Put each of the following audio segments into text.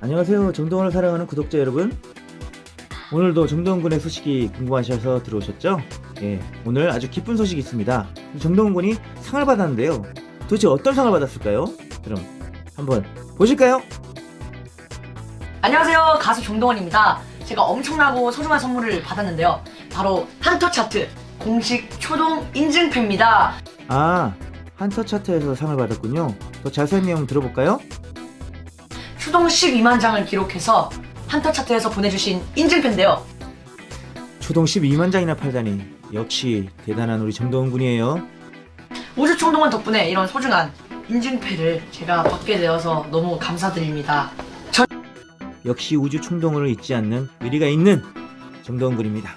안녕하세요. 정동원을 사랑하는 구독자 여러분. 오늘도 정동원 군의 소식이 궁금하셔서 들어오셨죠? 예, 오늘 아주 기쁜 소식이 있습니다. 정동원 군이 상을 받았는데요. 도대체 어떤 상을 받았을까요? 그럼 한번 보실까요? 안녕하세요 가수 정동원입니다 제가 엄청나고 소중한 선물을 받았는데요 바로 한터 차트 공식 초동 인증패입니다 아, 한터 차트에서 상을 받았군요. 더 자세한 내용 들어볼까요? 초동 12만 장을 기록해서 한터 차트에서 보내주신 인증패인데요 초동 12만 장이나 팔다니 역시 대단한 우리 정동원 군이에요. 우주 총동원 덕분에 이런 소중한 인증패를 제가 받게 되어서 너무 감사드립니다 역시 우주 충동을 잊지 않는 의리가 있는 정동원 군입니다.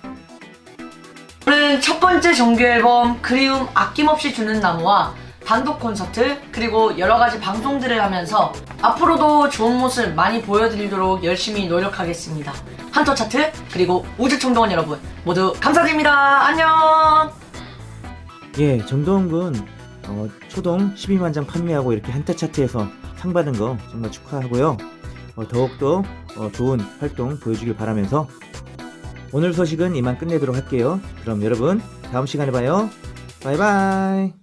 저는 첫 번째 정규 앨범 그리움 아낌없이 주는 나무와 단독 콘서트 그리고 여러 가지 방송들을 하면서 앞으로도 좋은 모습 많이 보여드리도록 열심히 노력하겠습니다. 한터 차트 그리고 우주 총동원 여러분 모두 감사드립니다. 안녕. 예, 정동원 군 어, 초동 12만 장 판매하고 이렇게 한타 차트에서 상 받은 거 정말 축하하고요. 어, 더욱더 어, 좋은 활동 보여주길 바라면서 오늘 소식은 이만 끝내도록 할게요. 그럼 여러분 다음 시간에 봐요. 바이바이.